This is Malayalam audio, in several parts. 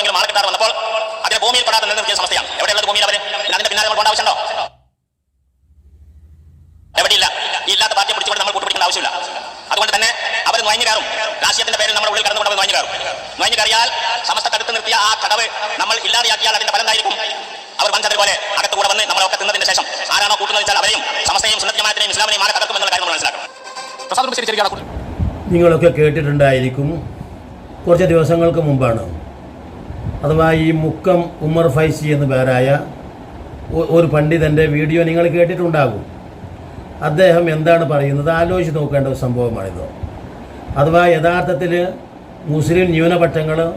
ആർക്കെങ്കിലും മാറി വന്നപ്പോൾ അതിന് ഭൂമിയിൽ പെടാതെ നിലനിർത്തിയ സമസ്തയാണ് എവിടെയുള്ളത് ഭൂമിയിൽ അവർ അതിന്റെ പിന്നാലെ നമ്മൾ പോകേണ്ട ആവശ്യമുണ്ടോ? എവിടെയില്ല. ഇല്ലാത്ത പാർട്ടിയെ പിടിച്ചുകൊണ്ട് നമ്മൾ കൂട്ടുപിടിക്കേണ്ട ആവശ്യമില്ല. അതുകൊണ്ട് തന്നെ അവർ നുഴഞ്ഞു കയറും. രാഷ്ട്രീയത്തിന്റെ പേരിൽ നമ്മുടെ ഉള്ളിൽ കടന്നുകൊണ്ട് അവർ നുഴഞ്ഞു കയറും. നുഴഞ്ഞു കയറിയാൽ സമസ്ത തടുത്ത് നിർത്തിയ ആ കടവ് നമ്മൾ ഇല്ലാതെയാക്കിയാൽ അതിന്റെ ഫലം എന്തായിരിക്കും? അവർ വഞ്ചത് പോലെ അകത്തുകൂടെ വന്ന് നമ്മളൊക്കെ തിന്നതിന് ശേഷം ആരാണോ കൂട്ടുന്നത് വെച്ചാൽ അവരെയും സമസ്തയും സുന്നത്തിമാത്തിനെയും ഇസ്ലാമിനെയും ആരെ തകർക്കും എന്നുള്ള കാര്യം നമ്മൾ മനസ്സിലാക്കും നിങ്ങളൊക്കെ കേട്ടിട്ടുണ്ടായിരിക്കും. കുറച്ച് ദിവസങ്ങൾക്ക് മുമ്പാണ് അഥവാ ഈ മുക്കം ഉമർ ഫൈസി എന്ന് പേരായ ഒരു പണ്ഡിതന്റെ വീഡിയോ നിങ്ങൾ കേട്ടിട്ടുണ്ടാകും. അദ്ദേഹം എന്താണ് പറയുന്നത്? ആലോചിച്ച് നോക്കേണ്ട ഒരു സംഭവമാണിത്. അഥവാ യഥാർത്ഥത്തിൽ മുസ്ലിം ന്യൂനപക്ഷങ്ങൾ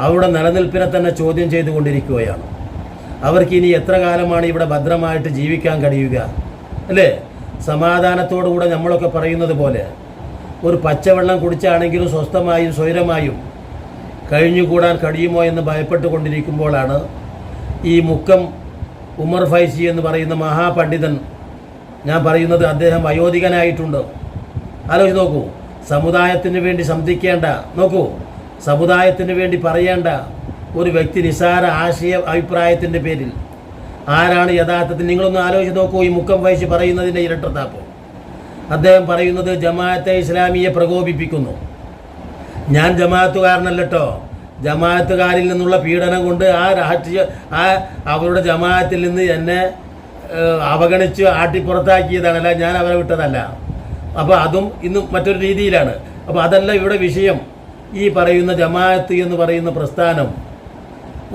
അവരുടെ നിലനിൽപ്പിനെ തന്നെ ചോദ്യം ചെയ്തുകൊണ്ടിരിക്കുകയാണ്. അവർക്ക് ഇനി എത്ര കാലമാണ് ഇവിടെ ഭദ്രമായിട്ട് ജീവിക്കാൻ കഴിയുക? അല്ലേ? സമാധാനത്തോടുകൂടെ നമ്മളൊക്കെ പറയുന്നത് പോലെ ഒരു പച്ചവെള്ളം കുടിച്ചാണെങ്കിലും സ്വസ്ഥമായും സ്വൈരമായും കഴിഞ്ഞുകൂടാൻ കഴിയുമോ എന്ന് ഭയപ്പെട്ടുകൊണ്ടിരിക്കുമ്പോഴാണ് ഈ മുക്കം ഉമർ ഫൈസി എന്ന് പറയുന്ന മഹാപണ്ഡിതൻ ഞാൻ പറയുന്നത് അദ്ദേഹം വയോധികനായിട്ടുണ്ട്. ആലോചിച്ച് നോക്കൂ. സമുദായത്തിന് വേണ്ടി ശബ്ദിക്കേണ്ട നോക്കൂ. സമുദായത്തിന് വേണ്ടി പറയേണ്ട ഒരു വ്യക്തി നിസാര ആശയ അഭിപ്രായത്തിന്റെ പേരിൽ ആരാണ് യഥാർത്ഥത്തിൽ? നിങ്ങളൊന്ന് ആലോചിച്ച് നോക്കൂ ഈ മുക്കം ഫൈസി പറയുന്നതിന്റെ ഇരട്ടത്താപ്പം. അദ്ദേഹം പറയുന്നത് ജമാഅത്തെ ഇസ്ലാമിയെ പ്രകോപിപ്പിക്കുന്നു. ഞാൻ ജമാഅത്തുകാരനല്ലട്ടോ. ജമാഅത്തുകാരിൽ നിന്നുള്ള പീഡനം കൊണ്ട് ആ രാഷ്ട്രീയ ആ അവരുടെ ജമാഅത്തിൽ നിന്ന് എന്നെ അവഗണിച്ച് ആട്ടിപ്പുറത്താക്കിയതാണല്ല ഞാൻ അവരെ വിട്ടതല്ല. അപ്പോൾ അതും ഇന്ന് മറ്റൊരു രീതിയിലാണ്. അപ്പോൾ അതല്ല ഇവിടെ വിഷയം. ഈ പറയുന്ന ജമാഅത്ത് എന്ന് പറയുന്ന പ്രസ്ഥാനം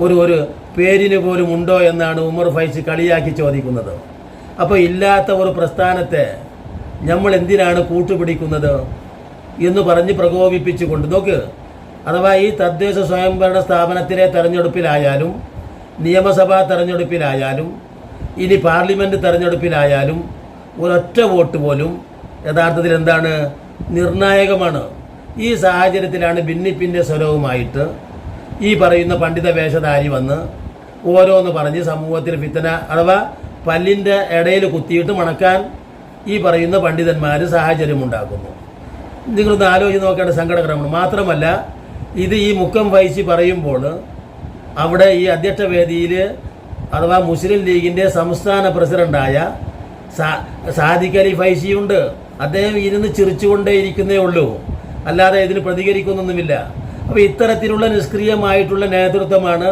ഒരു ഒരു പേരിന് പോലും ഉണ്ടോ എന്നാണ് ഉമർ ഫൈസ് കളിയാക്കി ചോദിക്കുന്നത്. അപ്പോൾ ഇല്ലാത്ത ഒരു പ്രസ്ഥാനത്തെ നമ്മൾ എന്തിനാണ് കൂട്ടുപിടിക്കുന്നത് എന്ന് പറഞ്ഞ് പ്രകോപിപ്പിച്ചുകൊണ്ട് നോക്ക്. അഥവാ ഈ തദ്ദേശ സ്വയംഭരണ സ്ഥാപനത്തിലെ തെരഞ്ഞെടുപ്പിലായാലും നിയമസഭാ തെരഞ്ഞെടുപ്പിലായാലും ഇനി പാർലമെന്റ് തെരഞ്ഞെടുപ്പിലായാലും ഒരൊറ്റ വോട്ട് പോലും യഥാർത്ഥത്തിൽ എന്താണ് നിർണായകമാണ്. ഈ സാഹചര്യത്തിലാണ് ഭിന്നിപ്പിന്റെ സ്വരവുമായിട്ട് ഈ പറയുന്ന പണ്ഡിത വേഷധാരി വന്ന് ഓരോന്ന് പറഞ്ഞ് സമൂഹത്തിൽ ഫിത്തന അഥവാ പല്ലിന്റെ ഇടയിൽ കുത്തിയിട്ട് മണക്കാൻ ഈ പറയുന്ന പണ്ഡിതന്മാർ സാഹചര്യമുണ്ടാക്കുന്നു. നിങ്ങളൊന്ന് ആലോചിച്ച് നോക്കേണ്ട സങ്കടകരമാണ്. മാത്രമല്ല ഇത് ഈ മുഖം വഹിച്ച് പറയുമ്പോൾ അവിടെ ഈ അധ്യക്ഷ വേദിയിൽ അഥവാ മുസ്ലിം ലീഗിന്റെ സംസ്ഥാന പ്രസിഡന്റായ സാദിഖ് അലി ഫൈസിയുണ്ട്. അദ്ദേഹം ഇരുന്ന് ചിരിച്ചുകൊണ്ടേ ഇരിക്കുന്നേ ഉള്ളൂ. അല്ലാതെ ഇതിന് പ്രതികരിക്കുന്നൊന്നുമില്ല. അപ്പോൾ ഇത്തരത്തിലുള്ള നിഷ്ക്രിയമായിട്ടുള്ള നേതൃത്വമാണ്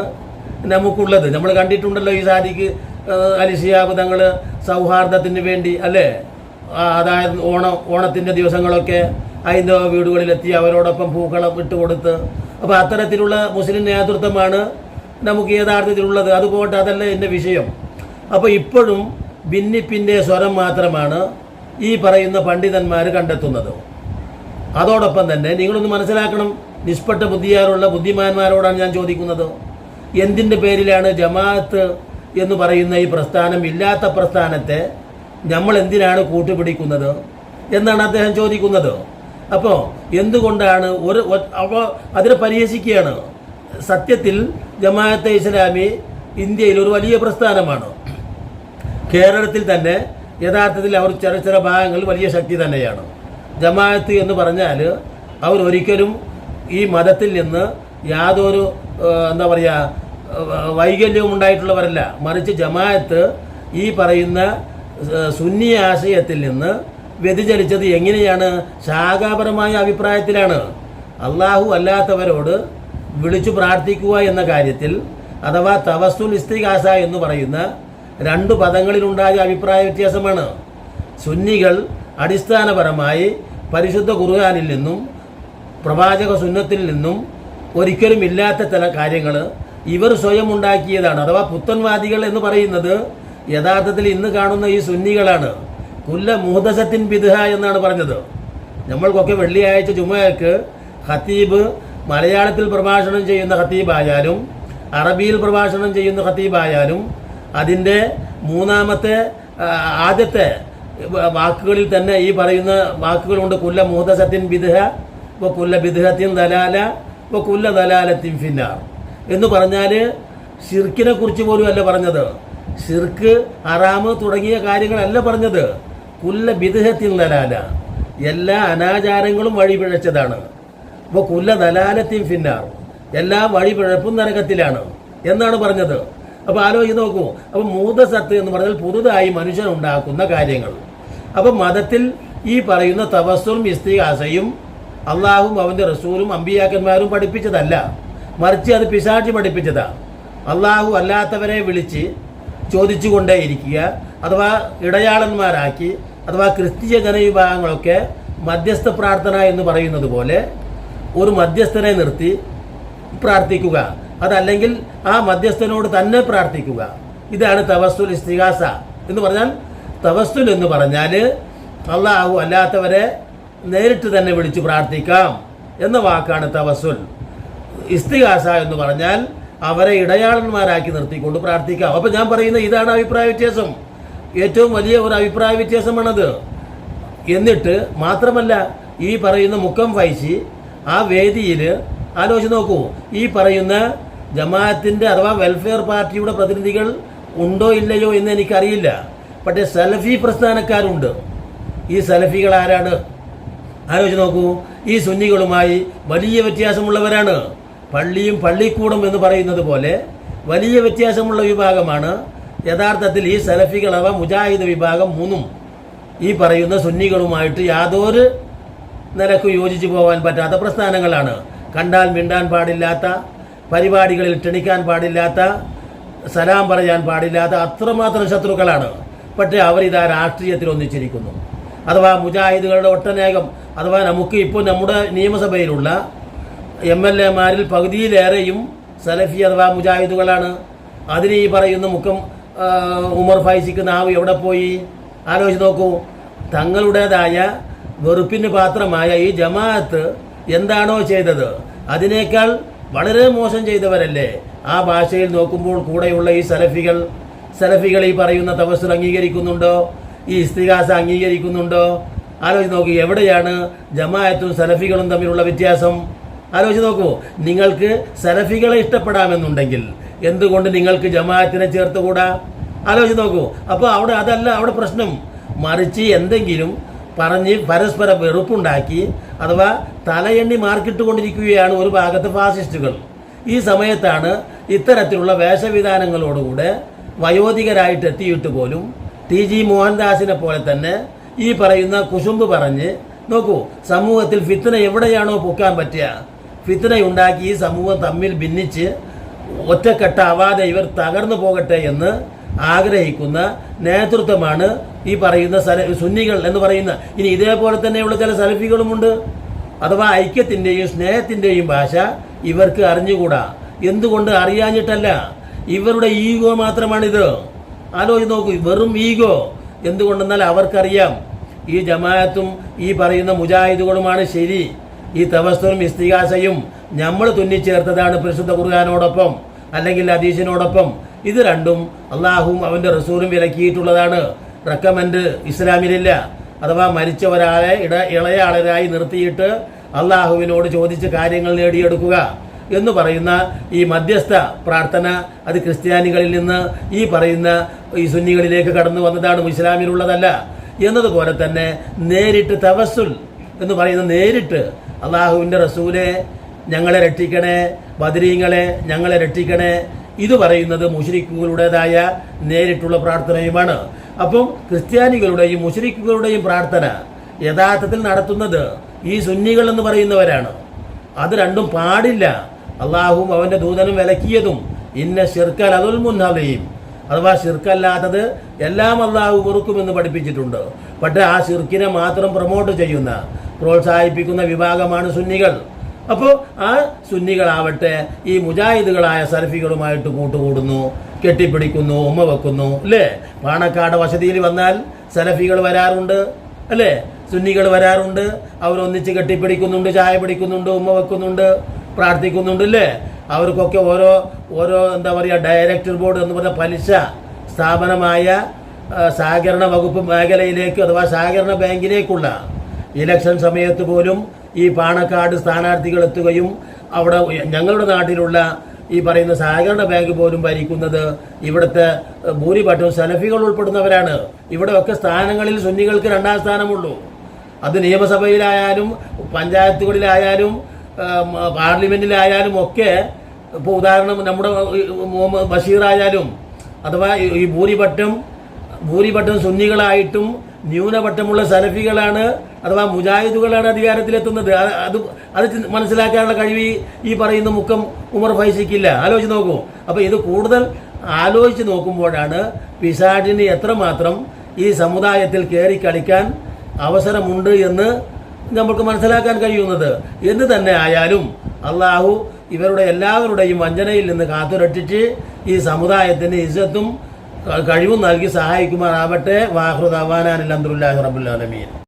നമുക്കുള്ളത്. നമ്മൾ കണ്ടിട്ടുണ്ടല്ലോ ഈ സാദിഖ് ഏഹ്, അലി തങ്ങൾ സൗഹാർദ്ദത്തിന് വേണ്ടി അല്ലേ? അതായത് ഓണം ഓണത്തിന്റെ ദിവസങ്ങളൊക്കെ ഹൈന്ദവ വീടുകളിലെത്തി അവരോടൊപ്പം പൂക്കളം ഇട്ടുകൊടുത്ത്. അപ്പോൾ അത്തരത്തിലുള്ള മുസ്ലിം നേതൃത്വമാണ് നമുക്ക് യഥാർത്ഥത്തിലുള്ളത്. അതുപോലെ അതല്ല എന്റെ വിഷയം. അപ്പോൾ ഇപ്പോഴും ഭിന്നിപ്പിന്റെ സ്വരം മാത്രമാണ് ഈ പറയുന്ന പണ്ഡിതന്മാർ കണ്ടെത്തുന്നത്. അതോടൊപ്പം തന്നെ നിങ്ങളൊന്ന് മനസ്സിലാക്കണം നിഷ്പട്ട ബുദ്ധിയാറുള്ള ബുദ്ധിമാന്മാരോടാണ് ഞാൻ ചോദിക്കുന്നത്. എന്തിന്റെ പേരിലാണ് ജമാഅത്ത് എന്ന് പറയുന്ന ഈ പ്രസ്ഥാനം ഇല്ലാത്ത പ്രസ്ഥാനത്തെ നമ്മൾ എന്തിനാണ് കൂട്ടുപിടിക്കുന്നത് എന്നാണ് അദ്ദേഹം ചോദിക്കുന്നത്. അപ്പോൾ എന്തുകൊണ്ടാണ് ഒരു അപ്പോൾ അതിനെ പരിഹസിക്കുകയാണ്. സത്യത്തിൽ ജമാഅത്തെ ഇസ്ലാമി ഇന്ത്യയിൽ ഒരു വലിയ പ്രസ്ഥാനമാണ്. കേരളത്തിൽ തന്നെ യഥാർത്ഥത്തിൽ അവർ ചില ചില ഭാഗങ്ങൾ വലിയ ശക്തി തന്നെയാണ്. ജമാഅത്ത് എന്ന് പറഞ്ഞാൽ അവർ ഒരിക്കലും ഈ മതത്തിൽ നിന്ന് യാതൊരു എന്താ പറയുക വൈകല്യവും ഉണ്ടായിട്ടുള്ളവരല്ല. മറിച്ച് ജമാഅത്ത് ഈ പറയുന്ന സുന്നി ആശയത്തിൽ നിന്ന് വ്യതിചലിച്ചത് എങ്ങനെയാണ്? ശാഖാപരമായ അഭിപ്രായത്തിലാണ്. അള്ളാഹു അല്ലാത്തവരോട് വിളിച്ചു പ്രാർത്ഥിക്കുക എന്ന കാര്യത്തിൽ അഥവാ തവസ്സുൽ ഇസ്തികാസ എന്ന് പറയുന്ന രണ്ട് പദങ്ങളിലുണ്ടായ അഭിപ്രായ വ്യത്യാസമാണ്. സുന്നികൾ അടിസ്ഥാനപരമായി പരിശുദ്ധ ഖുർആാനിൽ നിന്നും പ്രവാചക സുന്നത്തിൽ നിന്നും ഒരിക്കലും ഇല്ലാത്ത ചില കാര്യങ്ങൾ ഇവർ സ്വയം ഉണ്ടാക്കിയതാണ്. അഥവാ പുത്തൻവാദികൾ എന്ന് പറയുന്നത് യഥാർത്ഥത്തിൽ ഇന്ന് കാണുന്ന ഈ സുന്നികളാണ്. കുല്ല മുഹദസത്തിൻ ബിദ്ഹ എന്നാണ് പറഞ്ഞത്. നമ്മൾക്കൊക്കെ വെള്ളിയാഴ്ച ജുമയ്ക്ക് ഖത്തീബ് മലയാളത്തിൽ പ്രഭാഷണം ചെയ്യുന്ന ഖത്തീബായാലും അറബിയിൽ പ്രഭാഷണം ചെയ്യുന്ന ഖത്തീബായാലും അതിന്റെ മൂന്നാമത്തെ ആദ്യത്തെ വാക്കുകളിൽ തന്നെ ഈ പറയുന്ന വാക്കുകളുണ്ട് കുല്ല മുഹദസത്തിൻ ബിദ്ഹ ഇപ്പോൾ കുല്ല ബിദ്ഹത്തിൻ ദലാല ഇപ്പോൾ കുല്ല ദലാലത്തിൻ ഫിന്നാർ. എന്ന് പറഞ്ഞാൽ ഷിർക്കിനെ കുറിച്ച് പോലും അല്ല പറഞ്ഞത്. ഷിർക്ക് അറാമ് തുടങ്ങിയ കാര്യങ്ങളല്ല പറഞ്ഞത്. കുല്ല ബിദുഹത്തിൽ നലാല. എല്ലാ അനാചാരങ്ങളും വഴിപിഴച്ചതാണ്. അപ്പോൾ കുല്ല നലാലത്തിൻ ഫിന്നാർ. എല്ലാ വഴിപിഴപ്പും നരകത്തിലാണ് എന്നാണ് പറഞ്ഞത്. അപ്പോൾ ആലോചിച്ച് നോക്കൂ. അപ്പൊ മൂതസത്ത് എന്ന് പറഞ്ഞാൽ പുതുതായി മനുഷ്യൻ ഉണ്ടാക്കുന്ന കാര്യങ്ങൾ. അപ്പൊ മതത്തിൽ ഈ പറയുന്ന തപസ്സും ഇസ്തിഹാസയും അള്ളാഹും അവന്റെ റസൂലും അമ്പിയാക്കന്മാരും പഠിപ്പിച്ചതല്ല. മറിച്ച് അത് പിശാചി പഠിപ്പിച്ചതാ. അള്ളാഹു അല്ലാത്തവരെ വിളിച്ച് ചോദിച്ചുകൊണ്ടേയിരിക്കുക. അഥവാ ഇടയാളന്മാരാക്കി അഥവാ ക്രിസ്തീയ ജനവിഭാഗങ്ങളൊക്കെ മധ്യസ്ഥ പ്രാർത്ഥന എന്ന് പറയുന്നത് പോലെ ഒരു മധ്യസ്ഥനെ നിർത്തി പ്രാർത്ഥിക്കുക. അതല്ലെങ്കിൽ ആ മധ്യസ്ഥനോട് തന്നെ പ്രാർത്ഥിക്കുക. ഇതാണ് തവസ്സുൽ ഇസ്തിഹാസ എന്ന് പറഞ്ഞാൽ തവസ്സുൽ എന്ന് പറഞ്ഞാൽ അള്ളാഹു അല്ലാത്തവരെ നേരിട്ട് തന്നെ വിളിച്ച് പ്രാർത്ഥിക്കാം എന്ന വാക്കാണ് തവസ്സുൽ ഇസ്തിഹാസ എന്ന് പറഞ്ഞാൽ അവരെ ഇടയാളന്മാരാക്കി നിർത്തിക്കൊണ്ട് പ്രാർത്ഥിക്കാം. അപ്പൊ ഞാൻ പറയുന്ന ഇതാണ് അഭിപ്രായ വ്യത്യാസം. ഏറ്റവും വലിയ ഒരു അഭിപ്രായ വ്യത്യാസമാണത്. എന്നിട്ട് മാത്രമല്ല ഈ പറയുന്ന മുഖം ഫൈസി ആ വേദിയിൽ ആലോചിച്ച് നോക്കൂ. ഈ പറയുന്ന ജമാഅത്തിന്റെ അഥവാ വെൽഫെയർ പാർട്ടിയുടെ പ്രതിനിധികൾ ഉണ്ടോ ഇല്ലയോ എന്ന് എനിക്കറിയില്ല. പക്ഷേ സലഫി പ്രസ്ഥാനക്കാരുണ്ട്. ഈ സലഫികൾ ആരാണ്? ആലോചിച്ച് നോക്കൂ. ഈ സുന്നികളുമായി വലിയ വ്യത്യാസമുള്ളവരാണ്. പള്ളിയും പള്ളിക്കൂടം എന്ന് പറയുന്നത് പോലെ വലിയ വ്യത്യാസമുള്ള വിഭാഗമാണ്. യഥാർത്ഥത്തിൽ ഈ സലഫികൾ അഥവാ മുജാഹിദ് വിഭാഗം മൂന്നും ഈ പറയുന്ന സുന്നികളുമായിട്ട് യാതൊരു നിലക്കും യോജിച്ചു പോകാൻ പറ്റാത്ത പ്രസ്ഥാനങ്ങളാണ്. കണ്ടാൽ മിണ്ടാൻ പാടില്ലാത്ത പരിപാടികളിൽ ക്ഷണിക്കാൻ പാടില്ലാത്ത സലാം പറയാൻ പാടില്ലാത്ത അത്രമാത്രം ശത്രുക്കളാണ്. പക്ഷേ അവരിതാ രാഷ്ട്രീയത്തിൽ ഒന്നിച്ചിരിക്കുന്നു. അഥവാ മുജാഹിദുകളുടെ ഒട്ടനേകം അഥവാ നമുക്ക് ഇപ്പോൾ നമ്മുടെ നിയമസഭയിലുള്ള എം എൽ എമാരിൽ പകുതിയിലേറെയും സലഫി അഥവാ മുജാഹിദുകളാണ്. അതിന് ഈ പറയുന്ന മുക്കം ഉമർ ഫൈസിക്ക് നാവ് എവിടെ പോയി? ആലോചിച്ച് നോക്കൂ. തങ്ങളുടേതായ വെറുപ്പിന് പാത്രമായ ഈ ജമാഅത്ത് എന്താണോ ചെയ്തത്? അതിനേക്കാൾ വളരെ മോശം ചെയ്തവരല്ലേ? ആ ഭാഷയിൽ നോക്കുമ്പോൾ കൂടെയുള്ള ഈ സലഫികൾ സലഫികൾ ഈ പറയുന്ന തപസ്സുൽ അംഗീകരിക്കുന്നുണ്ടോ? ഈ ഇസ്തികാസ അംഗീകരിക്കുന്നുണ്ടോ? ആലോചിച്ച് നോക്കി എവിടെയാണ് ജമാഅത്തും സലഫികളും തമ്മിലുള്ള വ്യത്യാസം? ആലോചിച്ച് നോക്കൂ. നിങ്ങൾക്ക് സലഫികളെ ഇഷ്ടപ്പെടാമെന്നുണ്ടെങ്കിൽ എന്തുകൊണ്ട് നിങ്ങൾക്ക് ജമാഅത്തിനെ ചേർത്തുകൂടാ? ആലോചിച്ച് നോക്കൂ. അപ്പോൾ അവിടെ അതല്ല അവിടെ പ്രശ്നം. മറിച്ച് എന്തെങ്കിലും പറഞ്ഞ് പരസ്പര വെറുപ്പുണ്ടാക്കി അഥവാ തലയെണ്ണി മാർക്കിട്ട് കൊണ്ടിരിക്കുകയാണ് ഒരു ഭാഗത്ത് ഫാസിസ്റ്റുകൾ. ഈ സമയത്താണ് ഇത്തരത്തിലുള്ള വേഷവിധാനങ്ങളോടുകൂടെ വയോധികരായിട്ട് എത്തിയിട്ട് പോലും ടി ജി മോഹൻദാസിനെ പോലെ തന്നെ ഈ പറയുന്ന കുശുമ്പ് പറഞ്ഞ് നോക്കൂ സമൂഹത്തിൽ ഫിത്തന എവിടെയാണോ പൊക്കാൻ പറ്റുക ഫിത്തന ഉണ്ടാക്കി ഈ സമൂഹം തമ്മിൽ ഭിന്നിച്ച് ഒറ്റക്കെട്ടാവാതെ ഇവർ തകർന്നു പോകട്ടെ എന്ന് ആഗ്രഹിക്കുന്ന നേതൃത്വമാണ് ഈ പറയുന്ന സല സുന്നികൾ എന്ന് പറയുന്ന. ഇനി ഇതേപോലെ തന്നെയുള്ള ചില സലഫികളുമുണ്ട്. അഥവാ ഐക്യത്തിന്റെയും സ്നേഹത്തിന്റെയും ഭാഷ ഇവർക്ക് അറിഞ്ഞുകൂടാ. എന്തുകൊണ്ട് അറിയാഞ്ഞിട്ടല്ല? ഇവരുടെ ഈഗോ മാത്രമാണിത്. ആലോചിച്ച് നോക്കൂ വെറും ഈഗോ. എന്തുകൊണ്ടെന്നാൽ അവർക്കറിയാം. ഈ ജമാഅത്തും ഈ പറയുന്ന മുജാഹിദുകളുമാണ് ശരി. ഈ തവസ്തും ഇസ്തികാസയും നമ്മൾ തുന്നിച്ചേർത്തതാണ് പരിശുദ്ധ ഖുർആാനോടൊപ്പം അല്ലെങ്കിൽ ഹദീസിനോടൊപ്പം. ഇത് രണ്ടും അള്ളാഹുവും അവന്റെ റസൂലും വിലക്കിയിട്ടുള്ളതാണ്. റെക്കമെൻഡ് ഇസ്ലാമിലില്ല. അഥവാ മരിച്ച ഒരാളെ ഇട ഇളയാളരായി നിർത്തിയിട്ട് അള്ളാഹുവിനോട് ചോദിച്ച് കാര്യങ്ങൾ നേടിയെടുക്കുക എന്ന് പറയുന്ന ഈ മധ്യസ്ഥ പ്രാർത്ഥന അത് ക്രിസ്ത്യാനികളിൽ നിന്ന് ഈ പറയുന്ന ഈ സുന്നികളിലേക്ക് കടന്നു വന്നതാണ് ഇസ്ലാമിലുള്ളതല്ല. എന്നതുപോലെ തന്നെ നേരിട്ട് തവസ്സുൽ എന്ന് പറയുന്ന നേരിട്ട് അള്ളാഹുവിന്റെ റസൂലെ ഞങ്ങളെ രക്ഷിക്കണേ ബദരീങ്ങളെ ഞങ്ങളെ രക്ഷിക്കണേ. ഇത് പറയുന്നത് മുഷരിക്കുകളുടേതായ നേരിട്ടുള്ള പ്രാർത്ഥനയുമാണ്. അപ്പം ക്രിസ്ത്യാനികളുടെയും മുഷരിക്കുകളുടെയും പ്രാർത്ഥന യഥാർത്ഥത്തിൽ നടത്തുന്നത് ഈ സുന്നികൾ എന്ന് പറയുന്നവരാണ്. അത് രണ്ടും പാടില്ല. അള്ളാഹുവും അവന്റെ ദൂതനും വിലക്കിയതും. ഇന്ന ഷിർക്കൽ അതുൽ മുന്നതയും അഥവാ ഷിർക്കല്ലാത്തത് എല്ലാം അള്ളാഹു കുറുക്കുമെന്ന് പഠിപ്പിച്ചിട്ടുണ്ട്. പക്ഷേ ആ ഷിർക്കിനെ മാത്രം പ്രൊമോട്ട് ചെയ്യുന്ന പ്രോത്സാഹിപ്പിക്കുന്ന വിഭാഗമാണ് സുന്നികൾ. അപ്പോൾ ആ സുന്നികളാവട്ടെ ഈ മുജാഹിദുകളായ സലഫികളുമായിട്ട് കൂട്ടുകൂടുന്നു കെട്ടിപ്പിടിക്കുന്നു ഉമ്മ വെക്കുന്നു അല്ലേ? പാണക്കാട് വസതിയിൽ വന്നാൽ സലഫികൾ വരാറുണ്ട് അല്ലേ? സുന്നികൾ വരാറുണ്ട് അവരൊന്നിച്ച് കെട്ടിപ്പിടിക്കുന്നുണ്ട് ചായ പിടിക്കുന്നുണ്ട് ഉമ്മ വെക്കുന്നുണ്ട് പ്രാർത്ഥിക്കുന്നുണ്ട് അല്ലേ? അവർക്കൊക്കെ ഓരോ ഓരോ എന്താ പറയുക ഡയറക്ടർ ബോർഡ് എന്ന് പറഞ്ഞ പലിശ സ്ഥാപനമായ സഹകരണ വകുപ്പ് മേഖലയിലേക്ക് അഥവാ സഹകരണ ബാങ്കിലേക്കുള്ള ഇലക്ഷൻ സമയത്ത് പോലും ഈ പാണക്കാട് സ്ഥാനാർത്ഥികൾ എത്തുകയും അവിടെ ഞങ്ങളുടെ നാട്ടിലുള്ള ഈ പറയുന്ന സഹകരണ ബാങ്ക് പോലും ഭരിക്കുന്നത് ഇവിടുത്തെ ഭൂരിപക്ഷം സലഫികൾ ഉൾപ്പെടുന്നവരാണ്. ഇവിടെയൊക്കെ സ്ഥാനങ്ങളിൽ സുന്നികൾക്ക് രണ്ടാം സ്ഥാനമുള്ളൂ. അത് നിയമസഭയിലായാലും പഞ്ചായത്തുകളിലായാലും പാർലമെന്റിലായാലും ഒക്കെ ഇപ്പോൾ ഉദാഹരണം നമ്മുടെ മുഹമ്മദ് ബഷീർ ആയാലും അഥവാ ഈ- ഭൂരിപക്ഷം ഭൂരിപക്ഷം സുന്നികളായിട്ടും ന്യൂനപക്ഷമുള്ള സലഫികളാണ് അഥവാ മുജാഹിദുകളാണ് അധികാരത്തിലെത്തുന്നത്. അത് അത് മനസ്സിലാക്കാനുള്ള കഴിവ് ഈ- പറയുന്ന മുക്കം ഉമർ ഫൈസിക്കില്ല. ആലോചിച്ച് നോക്കൂ. അപ്പോൾ ഇത് കൂടുതൽ ആലോചിച്ച് നോക്കുമ്പോഴാണ് പിസാഡിന് എത്രമാത്രം ഈ സമുദായത്തിൽ കയറി കളിക്കാൻ അവസരമുണ്ട് എന്ന് നമുക്ക് മനസ്സിലാക്കാൻ കഴിയുന്നത്. എന്ന് തന്നെ ആയാലും അള്ളാഹു ഇവരുടെ എല്ലാവരുടെയും വഞ്ചനയിൽ നിന്ന് കാത്തുരക്ഷിച്ച് ഈ സമുദായത്തിന് ഇജ്ജത്തും കഴിവും നൽകി സഹായിക്കുമാറാവട്ടെ. വാഹൃദാവാനാൻ അലഹമുല്ലാഹി റബുല്ലാലമീൻ